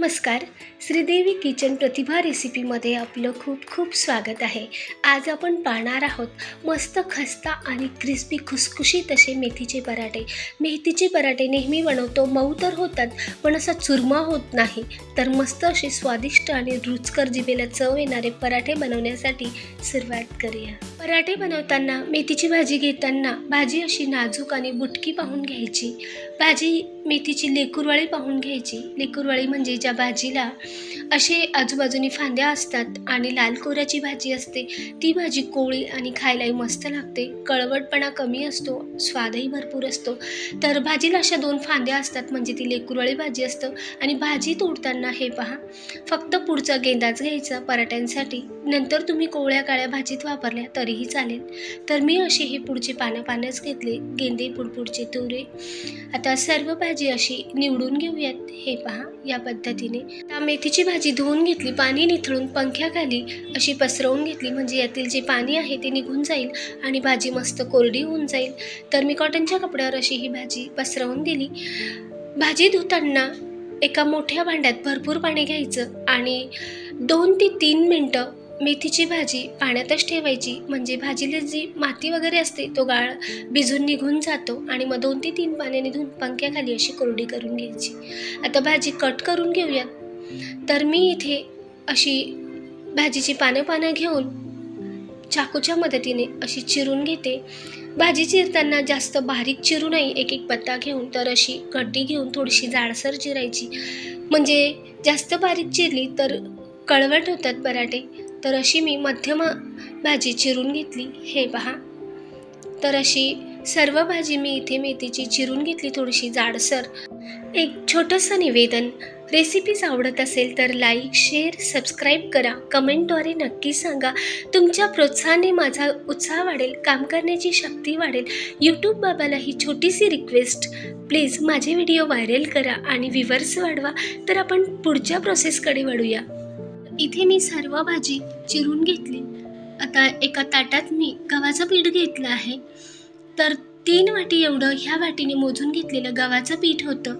नमस्कार. श्रीदेवी किचन प्रतिभा रेसिपीमध्ये आपलं खूप खूप स्वागत आहे. आज आपण पाहणार आहोत मस्त खस्ता आणि क्रिस्पी खुसखुशीत असे मेथीचे पराठे. मेथीचे पराठे नेहमी बनवतो मऊ तर होतात पण असा चुरमा होत नाही. तर मस्त असे स्वादिष्ट आणि रुचकर जिभेला चव येणारे पराठे बनवण्यासाठी सुरुवात करूया. पराठे बनवताना मेथीची भाजी घेताना भाजी अशी नाजूक आणि बुटकी पाहून घ्यायची. भाजी मेथीची लेकुरवाळी पाहून घ्यायची. लेकुरवाळी म्हणजे ज्या भाजीला असे आजूबाजूनी फांद्या असतात आणि लाल कोऱ्याची भाजी असते. ती भाजी कोळी आणि खायलाही मस्त लागते. कळवटपणा कमी असतो स्वादही भरपूर असतो. तर भाजीला अशा दोन फांद्या असतात म्हणजे ती लेकुरवाळी भाजी असतं आणि भाजी तोडताना हे पहा फक्त पुढचा गेंदाच घ्यायचा पराठ्यांसाठी. नंतर तुम्ही कोवळ्या काळ्या भाजीत वापरल्या तरीही चालेल. तर मी अशी हे पुढचे पानं पानच घेतले. गेंदे पुडपुडचे तुरे. आता सर्व भाजी अशी निवडून घेऊयात. हे पहा या पद्धतीने. आता मेथीची भाजी धुवून घेतली पाणी निथळून पंख्याखाली अशी पसरवून घेतली. म्हणजे यातील जे पाणी आहे ते निघून जाईल आणि भाजी मस्त कोरडी होऊन जाईल. तर मी कॉटनच्या कपड्यावर अशी ही भाजी पसरवून दिली. भाजी धुताना एका मोठ्या भांड्यात भरपूर पाणी घ्यायचं आणि दोन ते तीन मिनटं मेथीची भाजी पाण्यातच ठेवायची म्हणजे भाजीला जी माती वगैरे असते तो गाळ भिजून निघून जातो आणि मग दोन ते तीन पाण्याने धुवून पंख्याखाली अशी कोरडी करून घ्यायची. आता भाजी कट करून घेऊयात तर मी इथे अशी भाजीची पानं पानं घेऊन चाकूच्या मदतीने अशी चिरून घेते. भाजी चिरताना जास्त बारीक चिरू नाही एक एक पत्ता घेऊन तर अशी गड्डी घेऊन थोडीशी जाडसर चिरायची. म्हणजे जास्त बारीक चिरली तर कळवट होतात पराठे. तर अशी मी मध्यम भाजी चिरून घेतली. हे पहा. तर अशी सर्व भाजी मी इथे मेथीची चिरून घेतली थोडीशी जाडसर. एक छोटंसं निवेदन. रेसिपीज आवडत असेल तर लाईक शेअर सबस्क्राईब करा. कमेंटद्वारे नक्की सांगा. तुमच्या प्रोत्साहाने माझा उत्साह वाढेल काम करण्याची शक्ती वाढेल. यूट्यूब बाबाला ही छोटीशी रिक्वेस्ट प्लीज माझे व्हिडिओ व्हायरल करा आणि व्हिवर्स वाढवा. तर आपण पुढच्या प्रोसेसकडे वळूया. इथे मी सर्व भाजी चिरून घेतली. आता एका ताटात मी गव्हाचं पीठ घेतलं आहे. तर तीन वाटी एवढं ह्या वाटीने मोजून घेतलेलं गव्हाचं पीठ होतं.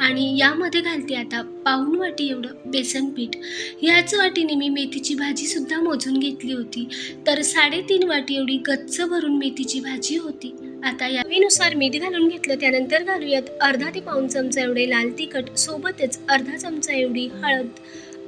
आणि यामध्ये घालते आता पाऊण वाटी एवढं बेसन पीठ. ह्याच वाटीने मी मेथीची भाजीसुद्धा मोजून घेतली होती. तर साडेतीन वाटी एवढी गच्च भरून मेथीची भाजी होती. आता यावेनुसार मीठ घालून घेतलं त्यानंतर घालूयात अर्धा ते पाऊण चमचा एवढे लाल तिखट सोबतच अर्धा चमचा एवढी हळद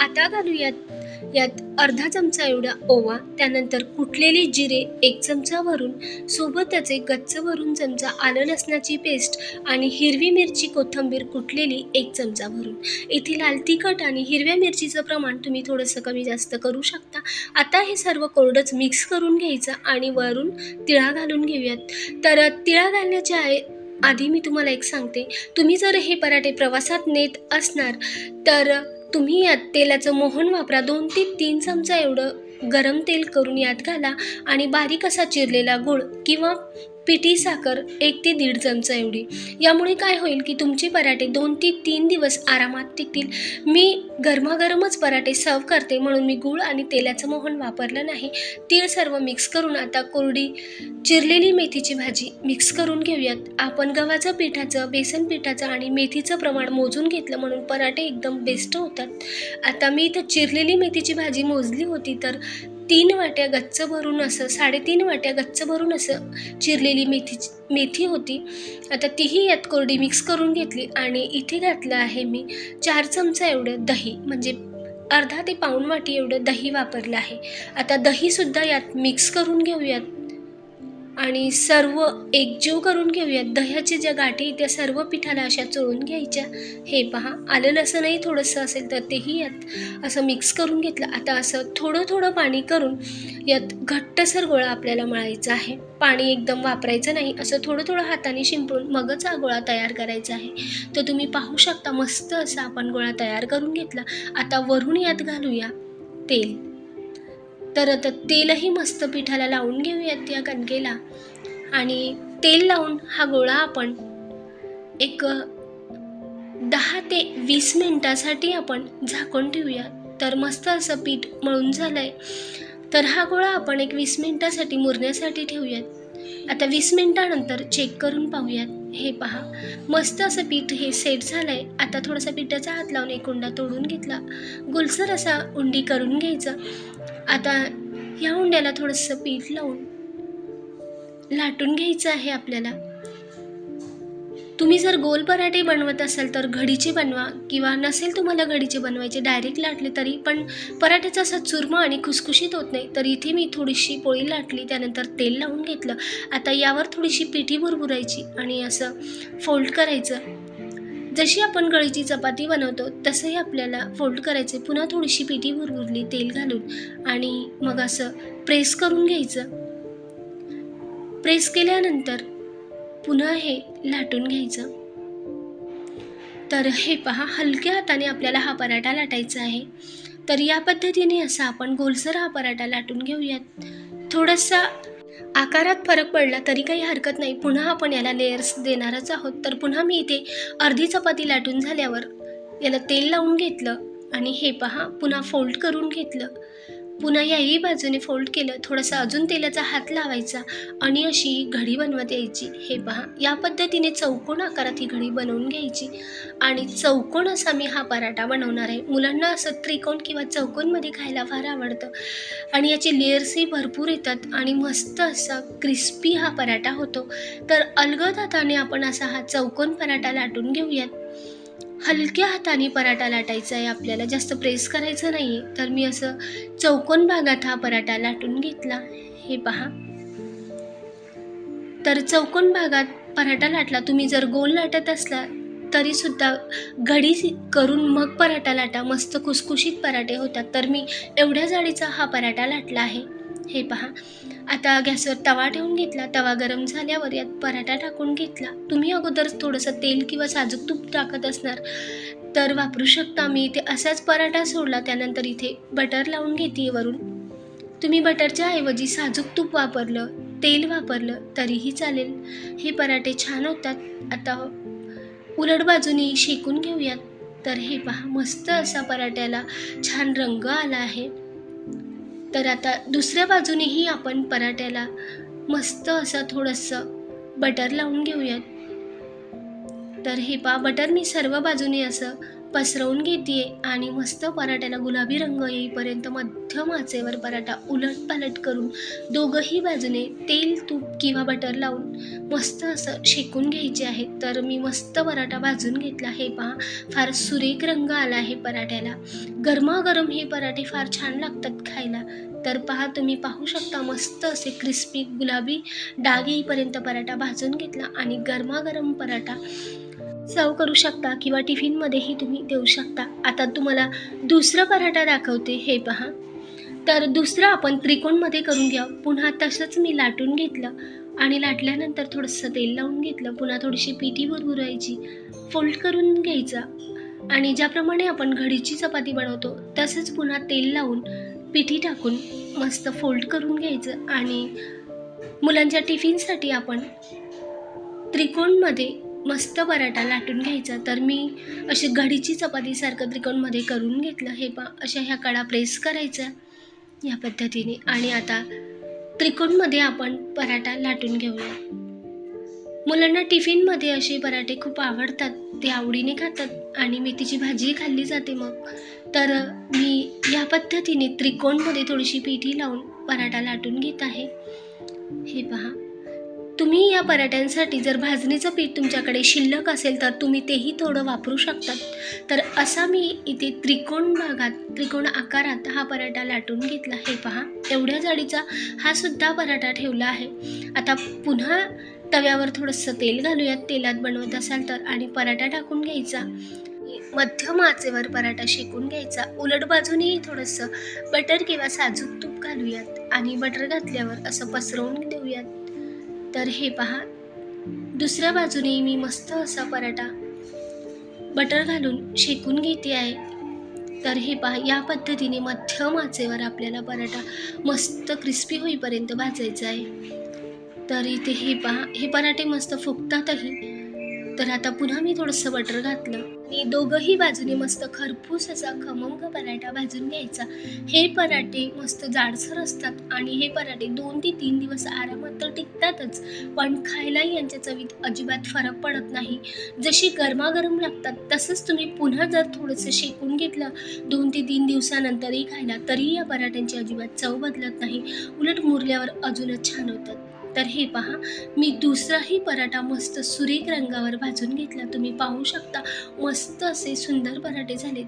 आता घालूयात. यात अर्धा चमचा एवढा ओवा त्यानंतर कुटलेले जिरे एक चमचा भरून सोबतच एक गच्च भरून चमचा आलं लसणाची पेस्ट आणि हिरवी मिरची कोथिंबीर कुटलेली एक चमचा भरून इथे लाल तिखट आणि हिरव्या मिरचीचं प्रमाण तुम्ही थोडंसं कमी जास्त करू शकता. आता हे सर्व कोरडंच मिक्स करून घ्यायचं आणि वरून तिळा घालून घेऊयात. तर तिळा घालण्याच्या आहे आधी मी तुम्हाला एक सांगते. तुम्ही जर हे पराठे प्रवासात नेत असणार तर तुम्ही यात तेलाचं मोहन वापरा. दोन ते तीन चमचा एवढं गरम तेल करून यात घाला आणि बारीक असा चिरलेला गूळ किंवा पिठी साखर एक ते दीड चमचा एवढी. यामुळे काय होईल की तुमचे पराठे दोन ते तीन दिवस आरामात टिकतील. मी गरमागरमच पराठे सर्व करते म्हणून मी गूळ आणि तेलाचं मोहन वापरलं नाही. तीळ सर्व मिक्स करून आता कोरडी चिरलेली मेथीची भाजी मिक्स करून घेऊयात. आपण गव्हाचं पिठाचं बेसन पिठाचं आणि मेथीचं प्रमाण मोजून घेतलं म्हणून पराठे एकदम बेस्ट होतात. आता मी इथं चिरलेली मेथीची भाजी मोजली होती तर तीन वाट्या गच्च भरून असं साडेतीन वाट्या गच्च भरून असं चिरलेली मेथी मेथी होती. आता तीही यात कोरडी मिक्स करून घेतली आणि इथे घातलं आहे मी चार चमचा एवढं दही म्हणजे अर्धा ते पाऊण वाटी एवढं दही वापरलं आहे. आता दहीसुद्धा यात मिक्स करून घेऊयात. आणि सर्व एकजीव करून घेऊयात. दह्याच्या ज्या गाठी त्या सर्व पिठाला अशा चोळून घ्यायच्या. हे पहा आलं लसणही थोडंसं असेल तर तेही यात असं मिक्स करून घेतलं. आता असं थोडं थोडं पाणी करून यात घट्टसर गोळा आपल्याला मळायचा आहे. पाणी एकदम वापरायचं नाही असं थोडं थोडं हाताने शिंपडून मगच हा गोळा तयार करायचा आहे. तर तुम्ही पाहू शकता मस्त असा आपण गोळा तयार करून घेतला. आता वरून यात घालूया तेल. तर आता तेलही मस्त पिठाला लावून घेऊयात या कणकेला आणि तेल लावून हा गोळा आपण एक दहा ते वीस मिनटासाठी आपण झाकून ठेवूया. तर मस्त असं पीठ मळून झालं आहे तर हा गोळा आपण एक वीस मिनटासाठी मुरण्यासाठी ठेवूयात. आता वीस मिनटानंतर चेक करून पाहूयात. हे पहा मस्त असं पीठ हे सेट झालं आहे आता थोडासा पिठाचा हात लावून एक उंडा तोडून घेतला. गुलसर असा उंडी करून घ्यायचा. आता या हुंड्याला थोडंसं पीठ लावून लाटून घ्यायचं आहे आपल्याला. तुम्ही जर गोल पराठे बनवत असाल तर घडीचे बनवा किंवा नसेल तुम्हाला घडीचे बनवायचे डायरेक्ट लाटले तरी. पण पराठ्याचा असा चुरमा आणि खुसखुशीत होत नाही तर इथे मी थोडीशी पोळी लाटली त्यानंतर तेल लावून घेतलं. आता यावर थोडीशी पिठी भुरभुरायची आणि असं फोल्ड करायचं. जशी आपण गळीची चपाती बनवतो तसंही आपल्याला फोल्ड करायचे पुन्हा थोडीशी पिठी भुरभुरली तेल घालून आणि मग असं प्रेस करून घ्यायचं. प्रेस केल्यानंतर पुन्हा हे लाटून घ्यायचं. तर हे पहा हलक्या हाताने आपल्याला हा पराठा लाटायचा आहे. तर या पद्धतीने असा आपण गोलसर हा पराठा लाटून घेऊयात. थोडासा आकारात फरक पडला तरी काही हरकत नाही. पुन्हा आपण याला लेयर्स देणारच आहोत. तर पुन्हा मी इथे अर्धी चपाती लाटून झाल्यावर याला तेल लावून घेतलं आणि हे पहा पुन्हा फोल्ड करून घेतलं. पुन्हा याही बाजूने फोल्ड केलं थोडासा अजून तेलाचा हात लावायचा आणि अशी घडी बनवत यायची. हे पहा या पद्धतीने चौकोन आकारात ही घडी बनवून घ्यायची. आणि चौकोन असा मी हा पराठा बनवणार आहे. मुलांना असं त्रिकोण किंवा चौकोनमध्ये खायला फार आवडतं. आणि याचे लेयर्सही भरपूर येतात आणि मस्त असा क्रिस्पी हा पराठा होतो. तर अलगद हाताने आपण असा हा चौकोन पराठा लाटून घेऊयात. हलक्या हाताने पराठा लाटायचा आहे आपल्याला जास्त प्रेस करायचं नाही आहे तर मी असं चौकोन भागात हा पराठा लाटून घेतला. हे पहा. तर चौकोन भागात पराठा लाटला. तुम्ही जर गोल लाटत असला तरीसुद्धा घडी करून मग पराठा लाटा. मस्त खुसखुशीत पराठे होतात. तर मी एवढ्या जाडीचा हा पराठा लाटला आहे. हे पहा. आता गॅसवर तवा ठेवून घेतला. तवा गरम झाल्यावर यात पराठा टाकून घेतला. तुम्ही अगोदर थोडंसं तेल किंवा साजूक तूप टाकत असणार तर वापरू शकता. मी इथे असाच पराठा सोडला. त्यानंतर इथे बटर लावून घेते वरून. तुम्ही बटरच्या ऐवजी साजूक तूप वापरलं तेल वापरलं तरीही चालेल. हे पराठे छान होतात. आता उलट बाजूने शेकून घेऊयात. तर हे पहा मस्त असा पराठ्याला छान रंग आला आहे. तर आता दुसऱ्या बाजूनेही आपण पराठ्याला मस्त असं थोडंसं बटर लावून घेऊयात. तर हे पा बटर मी सर्व बाजूने असं पसरवून घेते आणि मस्त पराठ्याला गुलाबी रंग येईपर्यंत मध्यम आचेवर पराठा उलट पालट करून दोघंही बाजूने तेल तूप किंवा बटर लावून मस्त असं शेकून घ्यायचे आहे. तर मी मस्त पराठा भाजून घेतला हे पहा. फार सुरेख रंग आला आहे पराठ्याला. गरमागरम हे पराठे फार छान लागतात खायला. तर पहा तुम्ही पाहू शकता मस्त असे क्रिस्पी गुलाबी डाग येईपर्यंत पराठा भाजून घेतला आणि गरमागरम पराठा सर्व करू शकता किंवा टिफिनमध्येही तुम्ही देऊ शकता. आता तुम्हाला दुसरं पराठा दाखवते हे पहा. तर दुसरं आपण त्रिकोणमध्ये करून घ्या. पुन्हा तसंच मी लाटून घेतलं आणि लाटल्यानंतर थोडंसं तेल लावून घेतलं. पुन्हा थोडीशी पिठी भुरभुरायची फोल्ड करून घ्यायचा. आणि ज्याप्रमाणे आपण घडीची चपाती बनवतो तसंच पुन्हा तेल लावून पिठी टाकून मस्त फोल्ड करून घ्यायचं. आणि मुलांच्या टिफिनसाठी आपण त्रिकोणमध्ये मस्त पराठा लाटून घ्यायचा. तर मी अशी घडीची चपातीसारखं त्रिकोणमध्ये करून घेतलं. हे पा अशा ह्या कडा प्रेस करायचा या पद्धतीने. आणि आता त्रिकोणमध्ये आपण पराठा लाटून घेऊया. मुलांना टिफिनमध्ये असे पराठे खूप आवडतात. ते आवडीने खातात. आणि मेथीची भाजी खाल्ली जाते मग. तर मी या पद्धतीने त्रिकोणमध्ये थोडीशी पिठी लावून पराठा लाटून घेत आहे. हे पहा. तुम्ही या पराठ्यांसाठी जर भाजणीचं पीठ तुमच्याकडे शिल्लक असेल तर तुम्ही तेही थोडं वापरू शकतात तर असा मी इथे त्रिकोण भागात त्रिकोण आकारात हा पराठा लाटून घेतला हे पहा एवढ्या जाडीचा हा सुद्धा पराठा ठेवला आहे. आता पुन्हा तव्यावर थोडंसं तेल घालूयात. तेलात बनवत असाल तर आणि पराठा टाकून घ्यायचा. मध्यम आचेवर पराठा शेकून घ्यायचा. उलट बाजूनेही थोडंसं बटर किंवा साजूक तूप घालूयात आणि बटर घातल्यावर असं पसरवून देऊयात तर हे पहा. दुसऱ्या बाजूने मी मस्त असा पराठा बटर घालून शेकून घेते आहे. तर हे पहा या पद्धतीने मध्यम आचेवर आपल्याला पराठा मस्त क्रिस्पी होईपर्यंत भाजायचा आहे. तर इथे हे पहा हे पराठे मस्त फुगतातही. तर आता पुन्हा मी थोडंसं बटर घातलं. मी दोघंही बाजूने मस्त खरपूस असा खमंग पराठा भाजून घ्यायचा. हे पराठे मस्त जाडसर असतात आणि हे पराठे दोन ते तीन दिवस आरामात तर टिकतातच. पण खायलाही यांच्या चवीत अजिबात फरक पडत नाही. जशी गरमागरम लागतात तसंच तुम्ही पुन्हा जर थोडंसं शेकून घेतलं दोन ते तीन दिवसानंतरही खायला तरी या पराठ्यांची अजिबात चव बदलत नाही. उलट मुरल्यावर अजूनच छान होतात. तर हे पहा मी दुसराही पराठा मस्त सुरेख रंगावर भाजून घेतला. तुम्ही पाहू शकता मस्त असे सुंदर पराठे झालेत.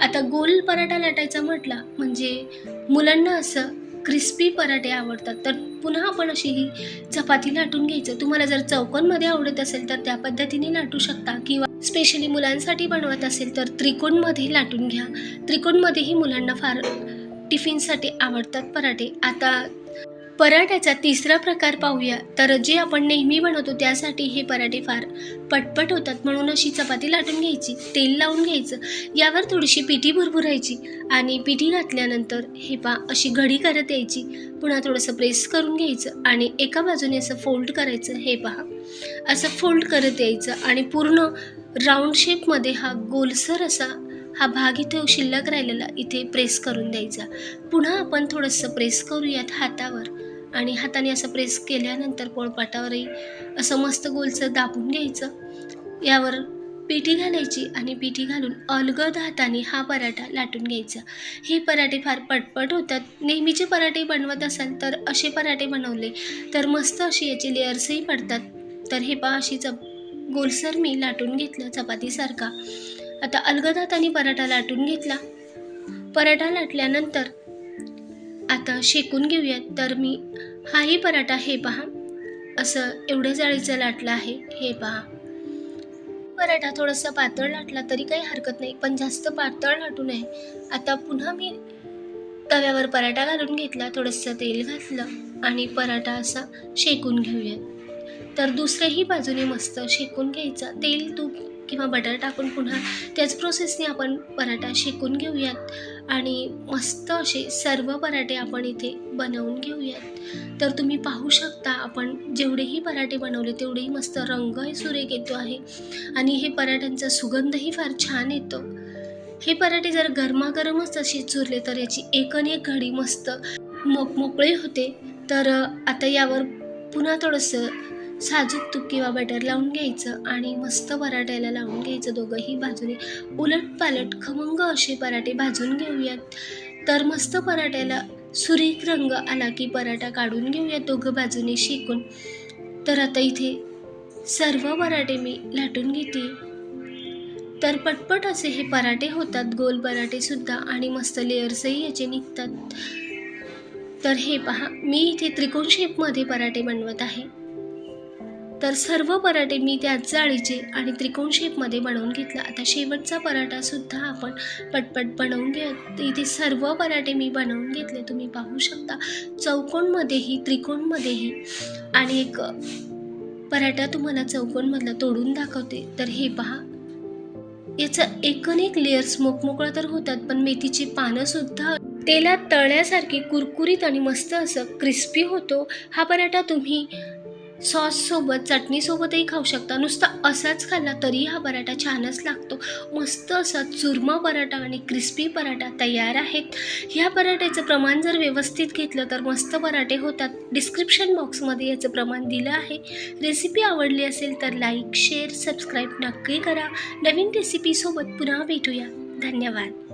आता गोल पराठा लाटायचा म्हटला म्हणजे मुलांना असं क्रिस्पी पराठे आवडतात. तर पुन्हा आपण अशी ही चपाती लाटून घ्यायचं. तुम्हाला जर चौकोनमध्ये आवडत असेल तर त्या पद्धतीने लाटू शकता. किंवा स्पेशली मुलांसाठी बनवत असेल तर त्रिकोणमध्ये लाटून घ्या. त्रिकोणमध्येही मुलांना फार टिफिनसाठी आवडतात पराठे. आता पराठ्याचा तिसरा प्रकार पाहूया. तर जे आपण नेहमी बनवतो त्यासाठी हे पराठे फार पटपट होतात. म्हणून अशी चपाती लाटून घ्यायची तेल लावून घ्यायचं यावर थोडीशी पिठी भरभरायची आणि पिठी घातल्यानंतर हे पा अशी घडी करत यायची. पुन्हा थोडंसं प्रेस करून घ्यायचं आणि एका बाजूने असं फोल्ड करायचं हे पहा. असं फोल्ड करत यायचं आणि पूर्ण राऊंड शेपमध्ये हा गोलसर असा हा भाग इथे शिल्लक राहिलेला इथे प्रेस करून द्यायचा. पुन्हा आपण थोडंसं प्रेस करूयात हातावर. आणि हाताने असं प्रेस केल्यानंतर पोळपाटावरही असं मस्त गोलसर दाबून घ्यायचं. यावर पिठी घालायची आणि पिठी घालून अलगद हाताने हा पराठा लाटून घ्यायचा. हे पराठे फार पटपट होतात. नेहमीचे पराठे बनवत असाल तर असे पराठे बनवले तर मस्त अशी याचे लेअर्सही पडतात. तर हे पा अशी चप गोलसर मी लाटून घेतलं चपातीसारखा. आता अलगद हाताने पराठा लाटून घेतला. पराठा लाटल्यानंतर आता शेकून घेऊयात तर मी हाही पराठा हे पहा. असं एवढ्या जाळीचं लाटलं आहे हे पहा. पराठा थोडासा पातळ लाटला तरी काही हरकत नाही पण जास्त पातळ लाटू नये. आता पुन्हा मी तव्यावर पराठा घालून घेतला थोडंसं तेल घातलं आणि पराठा असा शेकून घेऊयात. तर दुसऱ्याही बाजूने मस्त शेकून घ्यायचा. तेल तूप किंवा बटर टाकून पुन्हा त्याच प्रोसेसने आपण पराठा शेकून घेऊयात. आणि मस्त असे सर्व पराठे आपण इथे बनवून घेऊयात. तर तुम्ही पाहू शकता आपण जेवढेही पराठे बनवले तेवढेही मस्त रंगही सुरेख येतो आहे. आणि हे पराठ्यांचा सुगंधही फार छान येतो. हे पराठे जर गरमागरमच असे चुरले तर याची एकन एक घडी मस्त मोकमोकळे होते. तर आता यावर पुन्हा थोडंसं साजूक तूप किंवा बटर लावून घ्यायचं आणि मस्त पराठ्याला लावून घ्यायचं दोघंही बाजूने उलट पालट खमंग असे पराठे भाजून घेऊयात. तर मस्त पराठ्याला सुरेख रंग आला की पराठा काढून घेऊयात दोघं बाजूने शेकून. तर आता इथे सर्व पराठे मी लाटून घेते. तर पटपट असे हे पराठे होतात गोल पराठे सुद्धा आणि मस्त लेअर्सही याचे निघतात. तर हे पहा मी इथे त्रिकोण शेपमध्ये पराठे बनवत आहे. तर सर्व पराठे मी त्याच जाळीचे आणि त्रिकोण शेपमध्ये बनवून घेतला. आता शेवटचा पराठासुद्धा आपण पटपट बनवून घेऊया इथे सर्व पराठे मी बनवून घेतले. तुम्ही पाहू शकता. चौकोनमध्येही त्रिकोणमध्येही आणि एक पराठा तुम्हाला चौकोनमधला तोडून दाखवते. तर हे पहा. याचा एकनेक एक लेअर्स मोकमोकळा तर होतात पण मेथीची पानंसुद्धा तेलात तळण्यासारखी कुरकुरीत आणि मस्त असं क्रिस्पी होतो. हा पराठा तुम्ही सॉससोबत चटणीसोबतही खाऊ शकता. नुसता असाच खाल्ला तरी हा पराठा छानच लागतो. मस्त असा चुरमा पराठा आणि क्रिस्पी पराठा तयार आहेत. ह्या पराठ्याचं प्रमाण जर व्यवस्थित घेतलं तर मस्त पराठे होतात. डिस्क्रिप्शन बॉक्समध्ये याचं प्रमाण दिलं आहे. रेसिपी आवडली असेल तर लाईक शेअर सबस्क्राईब नक्की करा. नवीन रेसिपीसोबत पुन्हा भेटूया. धन्यवाद.